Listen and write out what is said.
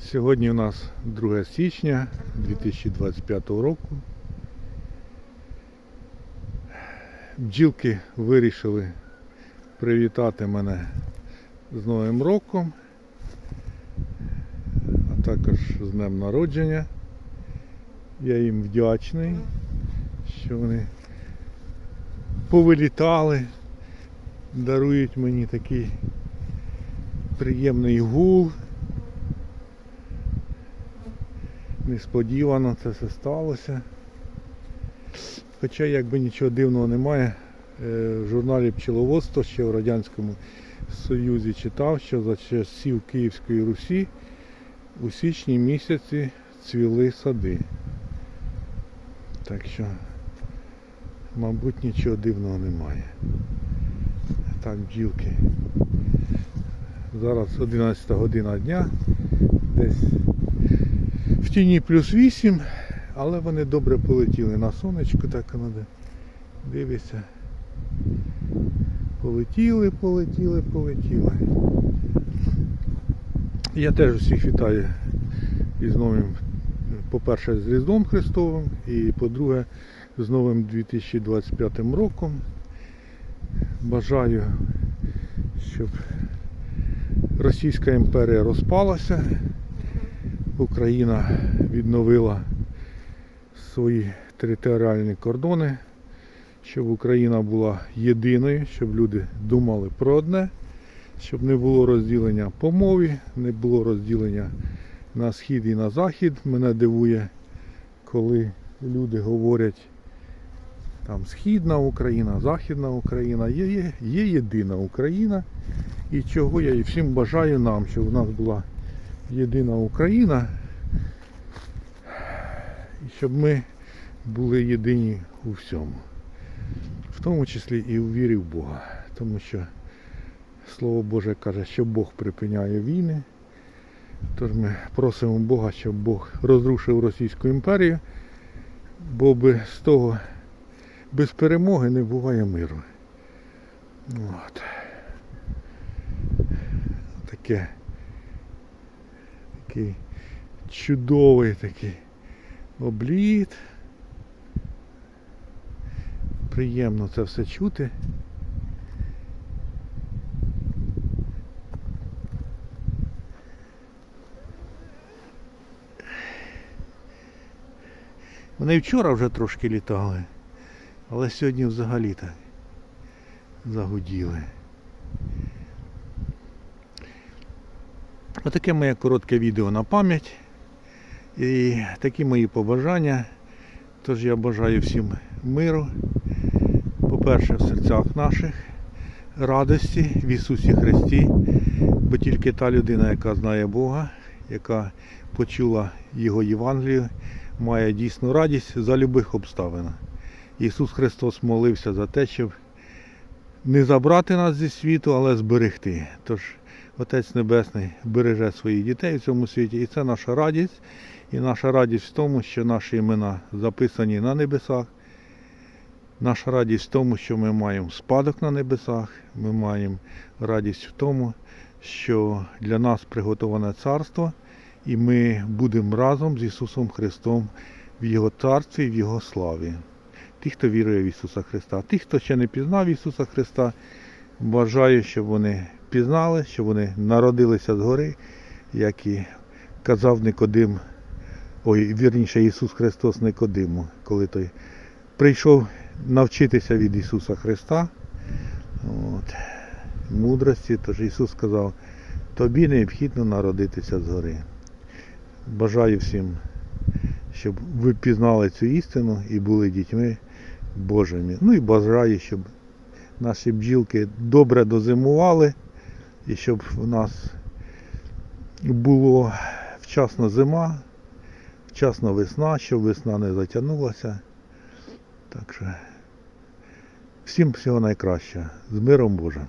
Сьогодні у нас 2 січня 2025 року. Бджілки вирішили привітати мене з Новим роком, а також з днем народження. Я їм вдячний, що вони повилітали, дарують мені такий приємний гул. Несподівано це все сталося. Хоча якби нічого дивного немає, е, в журналі Пчеловодство ще в Радянському Союзі читав, що за часів Київської Русі у січні місяці цвіли сади. Так що, мабуть, нічого дивного немає. Так, бджілки. Зараз 11 година дня, десь тіні плюс 8, але вони добре полетіли на сонечку, так воно де. Дивиться. Полетіли, полетіли, полетіли. Я теж усіх вітаю із новим, по-перше, з Різдвом Христовим і по-друге, з новим 2025 роком. Бажаю, щоб Російська імперія розпалася. Україна відновила свої територіальні кордони, щоб Україна була єдиною, щоб люди думали про одне, щоб не було розділення по мові, не було розділення на схід і на захід. Мене дивує, коли люди говорять там Східна Україна, Західна Україна, є, є, є єдина Україна. І чого я і всім бажаю нам, щоб у нас була єдина Україна. І щоб ми були єдині у всьому. В тому числі і у вірі в Бога. Тому що Слово Боже каже, що Бог припиняє війни. Тож ми просимо Бога, щоб Бог розрушив Російську імперію, бо би з того без перемоги не буває миру. От. Таке такий чудовий такий обліт. Приємно це все чути. Вони вчора вже трошки літали, але сьогодні взагалі так загуділи. Отаке моє коротке відео на пам'ять. І такі мої побажання. Тож я бажаю всім миру. По-перше, в серцях наших, радості в Ісусі Христі. Бо тільки та людина, яка знає Бога, яка почула Його Євангелію, має дійсну радість за любих обставин. Ісус Христос молився за те, щоб не забрати нас зі світу, але зберегти. Тож Отець Небесний береже своїх дітей в цьому світі. І це наша радість. І наша радість в тому, що наші імена записані на небесах. Наша радість в тому, що ми маємо спадок на небесах. Ми маємо радість в тому, що для нас приготоване царство, і ми будемо разом з Ісусом Христом в Його царстві, в Його славі. Ті, хто вірує в Ісуса Христа, ті, хто ще не пізнав Ісуса Христа, бажаю, щоб вони пізнали, щоб вони народилися згори, як і казав Никодим, ой, вірніше Ісус Христос Никодиму, коли той прийшов навчитися від Ісуса Христа. От, мудрості, тож Ісус сказав, тобі необхідно народитися згори. Бажаю всім, щоб ви пізнали цю істину і були дітьми Божими. Ну і бажаю, щоб наші бджілки добре дозимували і щоб в нас було вчасно зима, вчасно весна, щоб весна не затягнулася. Так що всім всього найкращого. З миром Божим.